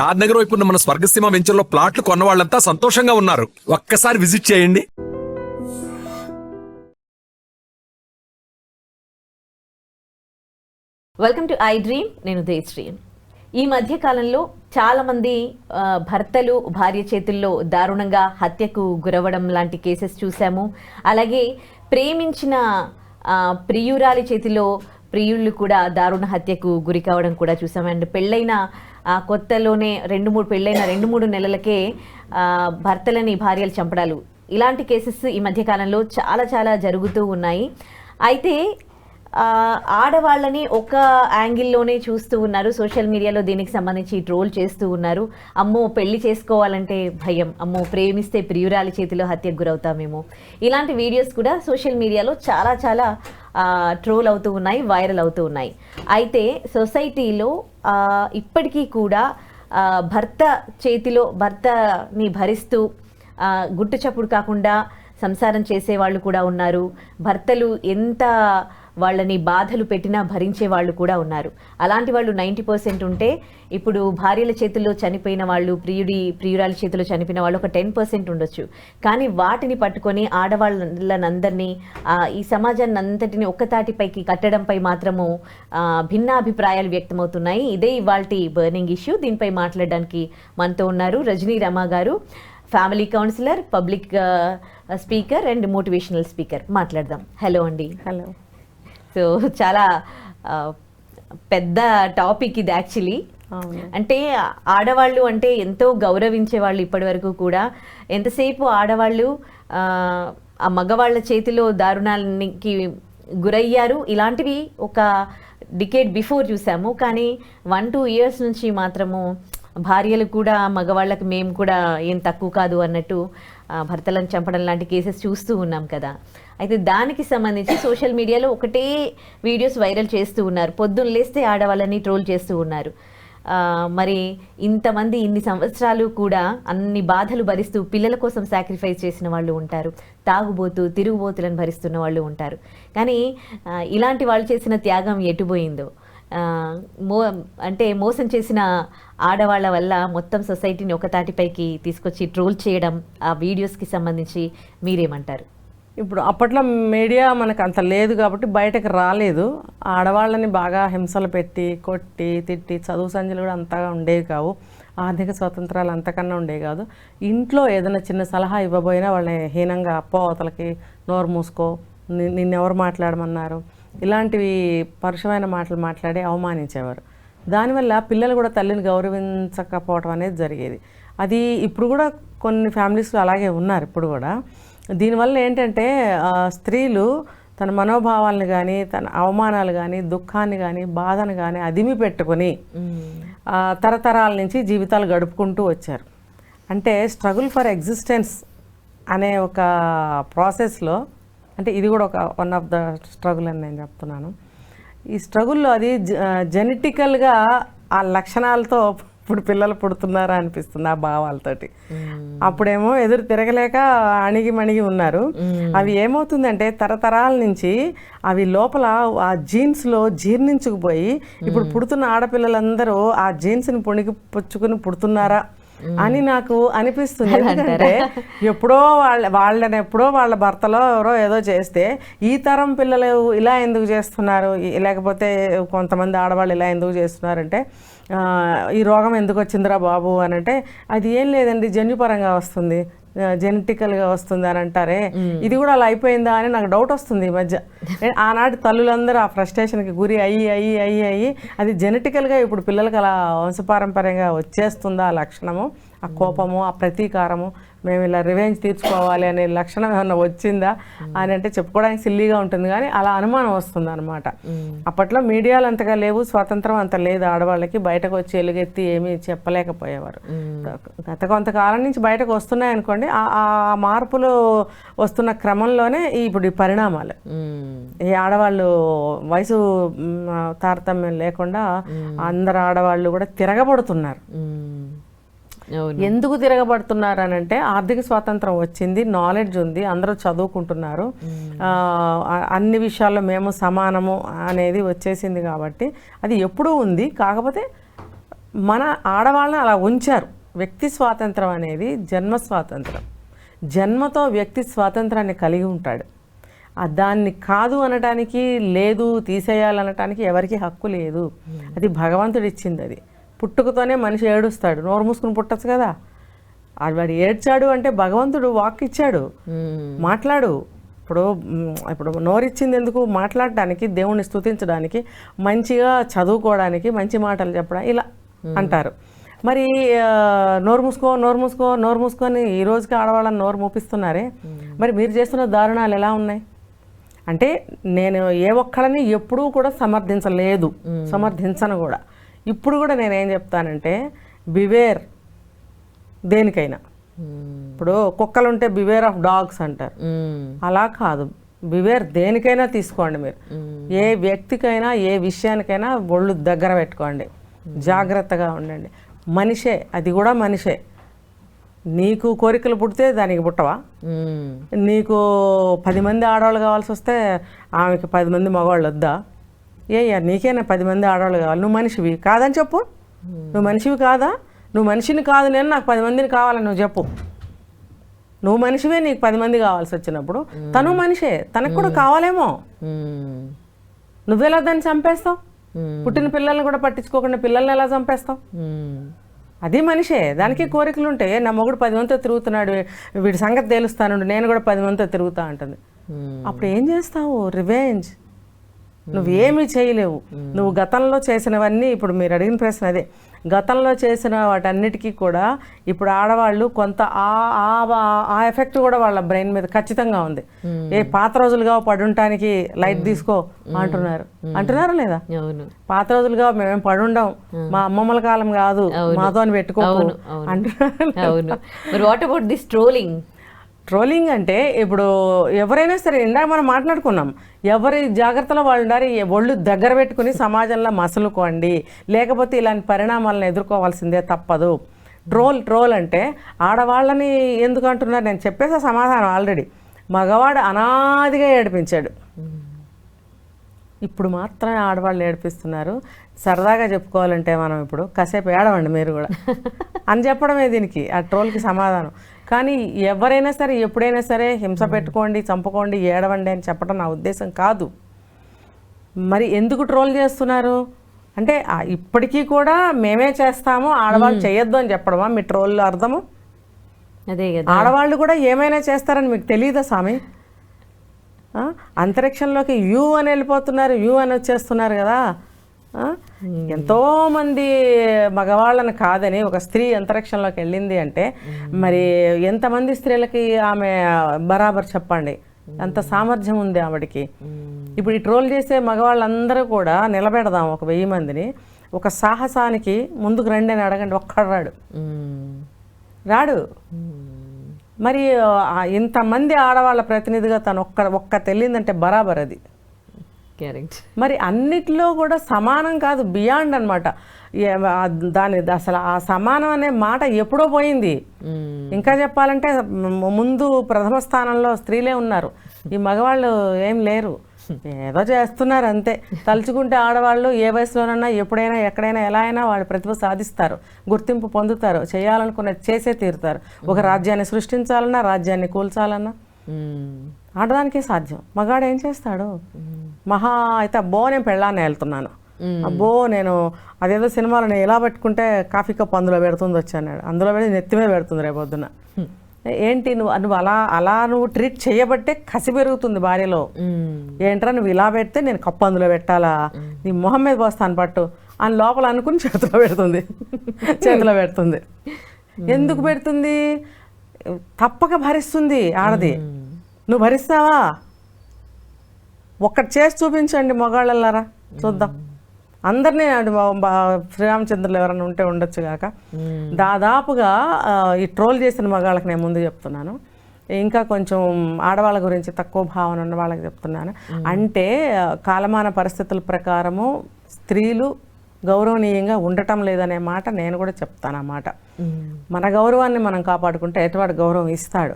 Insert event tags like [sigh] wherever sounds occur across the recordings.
షాద్ నగర్ వైపు ఉన్న మన స్వర్గసీమ వెంచర్లో ప్లాట్లు కొన్న వాళ్ళంతా సంతోషంగా ఉన్నారు. ఒక్కసారి విజిట్ చేయండి. వెల్కమ్ టు ఐ డ్రీమ్ నేను దేశ్రీ ఈ మధ్య కాలంలో చాలా మంది భర్తలు భార్య చేతుల్లో దారుణంగా హత్యకు గురవడం లాంటి కేసెస్ చూసాము అలాగే ప్రేమించిన ఆ, ప్రియురాలి చేతిలో ప్రియుళ్ళు కూడా దారుణ హత్యకు గురి కావడం కూడా చూసాము అండ్ పెళ్ళైన కొత్తలోనే రెండు మూడు పెళ్ళైన రెండు మూడు నెలలకే భర్తలని భార్యలు చంపడాలు. ఇలాంటి కేసెస్ ఈ మధ్యకాలంలో చాలా చాలా జరుగుతూ ఉన్నాయి. అయితే ఆడవాళ్ళని ఒక యాంగిల్లోనే చూస్తూ ఉన్నారు. సోషల్ మీడియాలో దీనికి సంబంధించి ట్రోల్ చేస్తూ ఉన్నారు. అమ్మో పెళ్ళి చేసుకోవాలంటే భయం. అమ్మో ప్రేమిస్తే ప్రియురాలి చేతిలో హత్యకు గురవుతామేమో. ఇలాంటి వీడియోస్ కూడా సోషల్ మీడియాలో చాలా చాలా ట్రోల్ అవుతూ ఉన్నాయి వైరల్ అవుతూ ఉన్నాయి. అయితే సొసైటీలో ఇప్పటికీ కూడా భర్త చేతిలో భర్తని భరిస్తూ గుట్టు చప్పుడు కాకుండా సంసారం చేసేవాళ్ళు కూడా ఉన్నారు. భర్తలు ఎంత వాళ్ళని బాధలు పెట్టినా భరించే వాళ్ళు కూడా ఉన్నారు. అలాంటి వాళ్ళు నైంటీ పర్సెంట్ ఉంటే ఇప్పుడు భార్యల చేతుల్లో చనిపోయిన వాళ్ళు ప్రియుడి ప్రియురాల చేతిలో చనిపోయిన వాళ్ళు ఒక టెన్ పర్సెంట్ ఉండొచ్చు. కానీ వాటిని పట్టుకొని ఆడవాళ్ళనందరినీ ఈ సమాజాన్ని అంతటిని ఒక్కతాటిపైకి కట్టడంపై మాత్రము భిన్నాభిప్రాయాలు వ్యక్తమవుతున్నాయి. ఇదే ఇవాళ బర్నింగ్ ఇష్యూ. దీనిపై మాట్లాడడానికి మనతో ఉన్నారు రజనీ రమ గారు family counsellor public speaker and motivational speaker. మాట్లాడదాం. హలో అండి. హలో. సో చాలా పెద్ద టాపిక్ ఇది యాక్చువల్లీ. అంటే ఆడవాళ్ళు అంటే ఎంతో గౌరవించే వాళ్ళు ఇప్పటి వరకు కూడా. ఎంతసేపు ఆడవాళ్ళు ఆ, ఆ మగవాళ్ళ చేతిలో దారుణానికి గురయ్యారు? ఇలాంటివి ఒక డికేట్ బిఫోర్ చూసాము. కానీ వన్ టూ ఇయర్స్ నుంచి మాత్రము భార్యలు కూడా మగవాళ్ళకి మేము కూడా ఏం తక్కువ కాదు అన్నట్టు భర్తలను చంపడం లాంటి కేసెస్ చూస్తూ ఉన్నాం కదా. అయితే దానికి సంబంధించి సోషల్ మీడియాలో ఒకటే వీడియోస్ వైరల్ చేస్తూ ఉన్నారు. పొద్దున్న లేస్తే ఆడవాళ్ళని ట్రోల్ చేస్తూ ఉన్నారు. మరి ఇంతమంది ఇన్ని సంవత్సరాలు కూడా అన్ని బాధలు భరిస్తూ పిల్లల కోసం సాక్రిఫైస్ చేసిన వాళ్ళు ఉంటారు. తాగుబోతూ తిరుగుబోతులను భరిస్తున్న వాళ్ళు ఉంటారు. కానీ ఇలాంటి వాళ్ళు చేసిన త్యాగం ఎటుపోయిందో మో అంటే మోసం చేసిన ఆడవాళ్ళ వల్ల మొత్తం సొసైటీని ఒక తాటిపైకి తీసుకొచ్చి ట్రోల్ చేయడం ఆ వీడియోస్కి సంబంధించి మీరేమంటారు? ఇప్పుడు అప్పట్లో మీడియా మనకు అంత లేదు కాబట్టి బయటకు రాలేదు. ఆడవాళ్ళని బాగా హింసలు పెట్టి కొట్టి తిట్టి చదువు సంధ్యలు కూడా అంతగా ఉండేవి కావు. ఆర్థిక స్వాతంత్రాలు అంతకన్నా ఉండేవి కాదు. ఇంట్లో ఏదైనా చిన్న సలహా ఇవ్వబోయినా వాళ్ళని హీనంగా అప్పో అవతలకి నోరు మూసుకో ని- నిన్నెవరు మాట్లాడమన్నారు? ఇలాంటివి పరుషమైన మాటలు మాట్లాడి అవమానించేవారు. దానివల్ల పిల్లలు కూడా తల్లిని గౌరవించకపోవడం అనేది జరిగేది. అది ఇప్పుడు కూడా కొన్ని ఫ్యామిలీస్లో అలాగే ఉన్నారు ఇప్పుడు కూడా. దీనివల్ల ఏంటంటే స్త్రీలు తన మనోభావాలను కానీ తన అవమానాలు కానీ దుఃఖాన్ని కానీ బాధను కానీ అదిమి పెట్టుకొని తరతరాల నుంచి జీవితాలు గడుపుకుంటూ వచ్చారు. అంటే స్ట్రగుల్ ఫర్ ఎగ్జిస్టెన్స్ అనే ఒక ప్రాసెస్లో అంటే ఇది కూడా ఒక వన్ ఆఫ్ ద స్ట్రగుల్ అని నేను చెప్తున్నాను. ఈ స్ట్రగుల్లో అది జెనెటికల్గా ఆ లక్షణాలతో ఇప్పుడు పిల్లలు పుడుతున్నారా అనిపిస్తుంది ఆ భావాలతోటి. అప్పుడేమో ఎదురు తిరగలేక అణిగి మణిగి ఉన్నారు. అవి ఏమవుతుందంటే తరతరాల నుంచి అవి లోపల ఆ జీన్స్లో జీర్ణించుకుపోయి ఇప్పుడు పుడుతున్న ఆడపిల్లలందరూ ఆ జీన్స్ని పుణికి పుచ్చుకుని పుడుతున్నారా అని నాకు అనిపిస్తుంది. ఎందుకంటే ఎప్పుడో వాళ్ళ వాళ్ళని ఎప్పుడో వాళ్ళ భర్తలో ఎవరో ఏదో చేస్తే ఈ తరం పిల్లలు ఇలా ఎందుకు చేస్తున్నారు? లేకపోతే కొంతమంది ఆడవాళ్ళు ఇలా ఎందుకు చేస్తున్నారంటే ఆ, ఈ రోగం ఎందుకు వచ్చిందిరా బాబు అని అంటే అది ఏం లేదండి జన్యుపరంగా వస్తుంది. జెనెటికల్గా వస్తుంది అని అంటారే. ఇది కూడా అలా అయిపోయిందా అని నాకు డౌట్ వస్తుంది ఈ మధ్య. ఆనాటి తల్లులందరూ ఆ ఫ్రస్ట్రేషన్కి గురి అయ్యి అయ్యి అయ్యి అయ్యి అది జెనెటికల్గా ఇప్పుడు పిల్లలకి అలా వంశపారంపర్యంగా వచ్చేస్తుందా ఆ లక్షణము? ఆ కోపము ఆ ప్రతీకారము మేము ఇలా రివెంజ్ తీర్చుకోవాలి అనే లక్షణం ఏమన్నా వచ్చిందా అని అంటే చెప్పుకోవడానికి సిల్లీగా ఉంటుంది. కానీ అలా అనుమానం వస్తుంది అనమాట అప్పట్లో మీడియాలు అంతగా లేవు స్వాతంత్రం అంత లేదు. ఆడవాళ్ళకి బయటకు వచ్చి ఎలుగెత్తి ఏమీ చెప్పలేకపోయేవారు. గత కొంతకాలం నుంచి బయటకు వస్తున్నాయి అనుకోండి ఆ- ఆ మార్పులు వస్తున్న క్రమంలోనే ఇప్పుడు ఈ పరిణామాలు. ఈ ఆడవాళ్ళు వయసు తారతమ్యం లేకుండా అందరు ఆడవాళ్ళు కూడా తిరగబడుతున్నారు. ఎందుకు తిరగబడుతున్నారు అని అంటే ఆర్థిక స్వాతంత్రం వచ్చింది నాలెడ్జ్ ఉంది అందరూ చదువుకుంటున్నారు. అన్ని విషయాల్లో మేము సమానము అనేది వచ్చేసింది కాబట్టి అది ఎప్పుడూ ఉంది. కాకపోతే మన ఆడవాళ్ళని అలా ఉంచారు. వ్యక్తి స్వాతంత్రం అనేది జన్మ స్వాతంత్రం. జన్మతో వ్యక్తి స్వాతంత్రాన్ని కలిగి ఉంటాడు. దాన్ని కాదు అనటానికి లేదు తీసేయాలనటానికి ఎవరికి హక్కు లేదు. అది భగవంతుడు ఇచ్చింది అది. పుట్టుకతోనే మనిషి ఏడుస్తాడు. నోరు మూసుకుని పుట్టచ్చు కదా. వాడు ఏడ్చాడు అంటే భగవంతుడు వాక్ ఇచ్చాడు. మాట్లాడు. ఇప్పుడు ఇప్పుడు నోరిచ్చింది ఎందుకు? మాట్లాడటానికి దేవుణ్ణి స్తుతించడానికి మంచిగా చదువుకోవడానికి మంచి మాటలు చెప్పడం ఇలా అంటారు. మరి నోరు మూసుకో నోరు మూసుకో నోరు మూసుకొని ఈ రోజుకి ఆడవాళ్ళని నోరు మూపిస్తున్నారే? మరి మీరు చేస్తున్న దారుణాలు ఎలా ఉన్నాయి? అంటే నేను ఏ ఒక్కళ్ళని ఎప్పుడూ కూడా సమర్థించలేదు. సమర్థించను కూడా. ఇప్పుడు కూడా నేనేం చెప్తానంటే బివేర్ దేనికైనా. ఇప్పుడు కుక్కలు ఉంటే బివేర్ ఆఫ్ డాగ్స్ అంటారు. అలా కాదు. బివేర్ దేనికైనా తీసుకోండి మీరు. ఏ వ్యక్తికైనా ఏ విషయానికైనా ఒళ్ళు దగ్గర పెట్టుకోండి. జాగ్రత్తగా ఉండండి. మనిషే అది కూడా మనిషే. నీకు కోరికలు పుడితే దానికి పుట్టవా? నీకు పది మంది ఆడవాళ్ళు కావాల్సి వస్తే ఆమెకి పది మంది మగవాళ్ళు వద్దా? ఏ నీకేనా పది మంది ఆడవాళ్ళు కావాలి? నువ్వు మనిషివి. కాదని చెప్పు. నువ్వు మనిషివి కాదా? నువ్వు మనిషిని కాదు నేను నాకు పది మందిని కావాలని నువ్వు చెప్పు. నువ్వు మనిషివే నీకు పది మంది కావాల్సి వచ్చినప్పుడు తను మనిషే తనకు కూడా కావాలేమో. నువ్వెలా దాన్ని చంపేస్తావు? పుట్టిన పిల్లల్ని కూడా పట్టించుకోకుండా పిల్లల్ని ఎలా చంపేస్తావు? అది మనిషే. దానికి కోరికలు ఉంటాయి. నా మొగుడు పది మందితో తిరుగుతున్నాడు వీడి సంగతి తేలుస్తాను నేను కూడా పది మందితో తిరుగుతా అంటుంది. అప్పుడు ఏం చేస్తావు? రివెంజ్. నువ్వేమీ చేయలేవు. నువ్వు గతంలో చేసినవన్నీ ఇప్పుడు మీరు అడిగిన ప్రశ్న అదే. గతంలో చేసిన వాటన్నిటికీ కూడా ఇప్పుడు ఆడవాళ్ళు కొంత ఆ ఆ- ఎఫెక్ట్ కూడా వాళ్ళ బ్రెయిన్ మీద ఖచ్చితంగా ఉంది. ఏ పాత రోజులుగా పడుంటానికి లైట్ తీసుకో అంటున్నారు. అంటున్నారా లేదా? పాత రోజులుగా మేము పడుండం. మా అమ్మమ్మల కాలం కాదు. మాతో పెట్టుకో అవును, అవును. అంటున్నారు మరి what about this trolling trolling అంటే ఇప్పుడు ఎవరైనా సరే ఇందాక మనం మాట్లాడుకున్నాం. ఎవరి జాగ్రత్తలో వాళ్ళు ఉండాలి ఒళ్ళు దగ్గర పెట్టుకుని సమాజంలో మసలుకోండి. లేకపోతే ఇలాంటి పరిణామాలను ఎదుర్కోవాల్సిందే తప్పదు. ట్రోల్ ట్రోల్ అంటే ఆడవాళ్ళని ఎందుకు అంటున్నారు? నేను చెప్పేసా సమాధానం ఆల్రెడీ. మగవాడు అనాదిగా ఏడిపించాడు. ఇప్పుడు మాత్రమే ఆడవాళ్ళు ఏడిపిస్తున్నారు. సరదాగా చెప్పుకోవాలంటే మనం ఇప్పుడు కాసేపు ఏడవండి మీరు కూడా. అని చెప్పడమే దీనికి. ఆ ట్రోల్కి సమాధానం. కానీ ఎవరైనా సరే ఎప్పుడైనా సరే హింస పెట్టుకోండి చంపుకోండి ఏడవండి అని చెప్పడం నా ఉద్దేశం కాదు. మరి ఎందుకు ట్రోల్ చేస్తున్నారు? అంటే ఇప్పటికీ కూడా మేమే చేస్తాము ఆడవాళ్ళు చేయొద్దు అని చెప్పడమా మీ ట్రోల్ అర్థము? అదే కదా. ఆడవాళ్ళు కూడా ఏమైనా చేస్తారని మీకు తెలియదా స్వామి? అంతరిక్షంలోకి యూ అని వెళ్ళిపోతున్నారు యూ అని వచ్చేస్తున్నారు కదా. ఎంతో మంది మగవాళ్ళని కాదని ఒక స్త్రీ అంతరిక్షంలోకి వెళ్ళింది అంటే మరి ఎంతమంది స్త్రీలకి ఆమె బరాబర్ చెప్పండి? అంత సామర్థ్యం ఉంది ఆవిడకి? ఇప్పుడు ఈ ట్రోల్ చేసే మగవాళ్ళందరూ కూడా నిలబెడదాం ఒక వెయ్యి మందిని. ఒక సాహసానికి ముందుకు రండి అని అడగండి ఒక్కడు రాడు. రాడు. మరి ఇంతమంది ఆడవాళ్ళ ప్రతినిధిగా తను ఒక్క ఒక్క తెలియదంటే బరాబర్ అది. మరి అన్నిట్లో కూడా సమానం కాదు బియాండ్ అనమాట దాని అసలు ఆ సమానం అనే మాట ఎప్పుడో పోయింది. ఇంకా చెప్పాలంటే ముందు ప్రథమ స్థానంలో స్త్రీలే ఉన్నారు. ఈ మగవాళ్ళు ఏం లేరు. ఏదో చేస్తున్నారు అంతే. తలుచుకుంటే ఆడవాళ్ళు ఏ వయసులోనైనా ఎప్పుడైనా ఎక్కడైనా ఎలా అయినా వాళ్ళు ప్రతిభ సాధిస్తారు. గుర్తింపు పొందుతారు. చేయాలనుకున్నది చేసే తీరుతారు. ఒక రాజ్యాన్ని సృష్టించాలన్నా రాజ్యాన్ని కూల్చాలన్నా. ఆడదానికే సాధ్యం. మగాడు ఏం చేస్తాడు? మహా అయితే అబ్బో నేను పెళ్ళాన్ని వెళ్తున్నాను అబ్బో నేను అదేదో సినిమాలో నేను ఎలా పెట్టుకుంటే కాఫీ కప్ అందులో పెడుతుంది వచ్చాను. అందులో పెడితే నెత్తిమే పెడుతుంది రేపు పొద్దున. ఏంటి నువ్వు నువ్వు అలా అలా నువ్వు ట్రీట్ చేయబట్టే కసి పెరుగుతుంది భార్యలో ఏంట్రా నువ్వు ఇలా పెడితే నేను కప్పు అందులో పెట్టాలా? నీ మొహం మీద పోస్తాను పట్టు. అని లోపల అనుకుని చేతిలో పెడుతుంది. [laughs] చేతిలో పెడుతుంది. ఎందుకు పెడుతుంది? తప్పక భరిస్తుంది ఆడది. నువ్వు భరిస్తావా? ఒక్కటి చేసి చూపించండి మగాళ్ళలారా. చూద్దాం. అందరినీ శ్రీరామచంద్రులు ఎవరైనా ఉంటే ఉండొచ్చు కాక దాదాపుగా ఈ ట్రోల్ చేసిన మగాళ్ళకి నేను ముందు చెప్తున్నాను. ఇంకా కొంచెం ఆడవాళ్ళ గురించి తక్కువ భావన ఉన్న వాళ్ళకి చెప్తున్నాను. అంటే కాలమాన పరిస్థితుల ప్రకారము స్త్రీలు గౌరవనీయంగా ఉండటం లేదనే మాట నేను కూడా చెప్తాను ఆ మాట. మన గౌరవాన్ని మనం కాపాడుకుంటే ఎటువంటి గౌరవం ఇస్తాడు.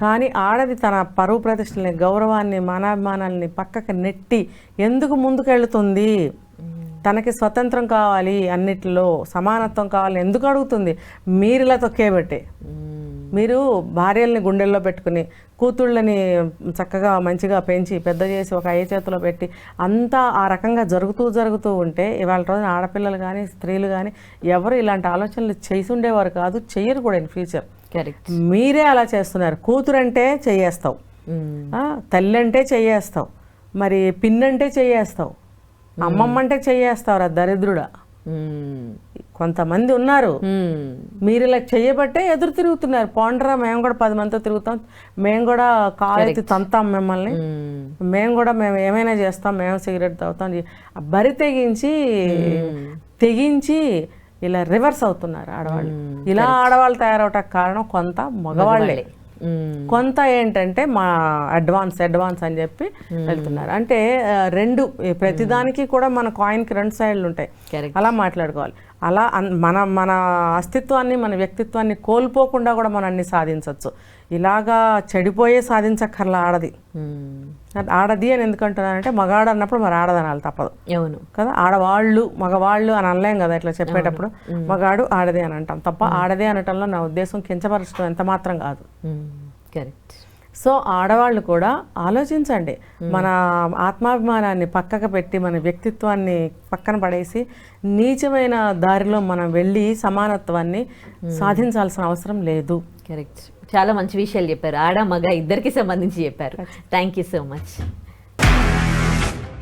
కానీ ఆడది తన పరువు ప్రతిష్టల్ని గౌరవాన్ని మానాభిమానాల్ని పక్కకి నెట్టి ఎందుకు ముందుకెళ్తుంది? తనకి స్వతంత్రం కావాలి అన్నిటిలో సమానత్వం కావాలి ఎందుకు అడుగుతుంది? మీరిలా ఇలా తొక్కేబట్టే. మీరు భార్యల్ని గుండెల్లో పెట్టుకుని కూతుళ్ళని చక్కగా మంచిగా పెంచి పెద్ద చేసి ఒక అయ్య చేతిలో పెట్టి అంతా ఆ రకంగా జరుగుతూ జరుగుతూ ఉంటే ఇవాళ రోజున ఆడపిల్లలు కానీ స్త్రీలు కానీ ఎవరు ఇలాంటి ఆలోచనలు చేసి ఉండేవారు కాదు చెయ్యరు కూడా ఇన్ ఫ్యూచర్. కరెక్ట్. మీరే అలా చేస్తున్నారు. కూతురంటే చెయ్యేస్తావు. ఆ, తల్లి అంటే చెయ్యేస్తావు. మరి పిన్నంటే చెయ్యేస్తావు. అమ్మమ్మ అంటే చెయ్యేస్తావు రా దరిద్రుడా. కొంతమంది ఉన్నారు. మీరు ఇలా చెయ్యబట్టే ఎదురు తిరుగుతున్నారు. పోండ్రా మేము కూడా పది మందితో తిరుగుతాం. మేము కూడా కాలెత్తి తంతాం మిమ్మల్ని. మేము కూడా మేము ఏమైనా చేస్తాం మేము సిగరెట్ తాగుతాం బరి తెగించి తెగించి ఇలా రివర్స్ అవుతున్నారు ఆడవాళ్ళు. ఇలా ఆడవాళ్ళు తయారవటానికి కారణం కొంత మగవాళ్ళే. కొంత ఏంటంటే మా అడ్వాన్స్ అడ్వాన్స్ అని చెప్పి వెళ్తున్నారు. అంటే రెండు ప్రతిదానికి కూడా మన కాయిన్కి రెండు సైడ్లు ఉంటాయి. అలా మాట్లాడుకోవాలి. అలా అన్- మన మన అస్తిత్వాన్ని మన వ్యక్తిత్వాన్ని కోల్పోకుండా కూడా మనం అన్ని సాధించవచ్చు ఇలాగా చెడిపోయే సాధించక్కర్లా ఆడది. ఆడది అని ఎందుకు అంటున్నానంటే మగాడు అన్నప్పుడు మరి ఆడదనాలి తప్పదు. అవును. కదా? ఆడవాళ్ళు మగవాళ్ళు అని అనలేం కదా ఇట్లా చెప్పేటప్పుడు. మగాడు ఆడదే అని అంటాం. తప్ప ఆడదే అనటంలో నా ఉద్దేశం కించపరచడం ఎంత మాత్రం కాదు. కరెక్ట్. సో ఆడవాళ్ళు కూడా ఆలోచించండి. మన ఆత్మాభిమానాన్ని పక్కకు పెట్టి మన వ్యక్తిత్వాన్ని పక్కన పడేసి నీచమైన దారిలో మనం వెళ్ళి సమానత్వాన్ని సాధించాల్సిన అవసరం లేదు. కరెక్ట్. చాలా మంచి విషయాలు చెప్పారు. ఆడ మగ ఇద్దరికి సంబంధించి చెప్పారు. Thank you so much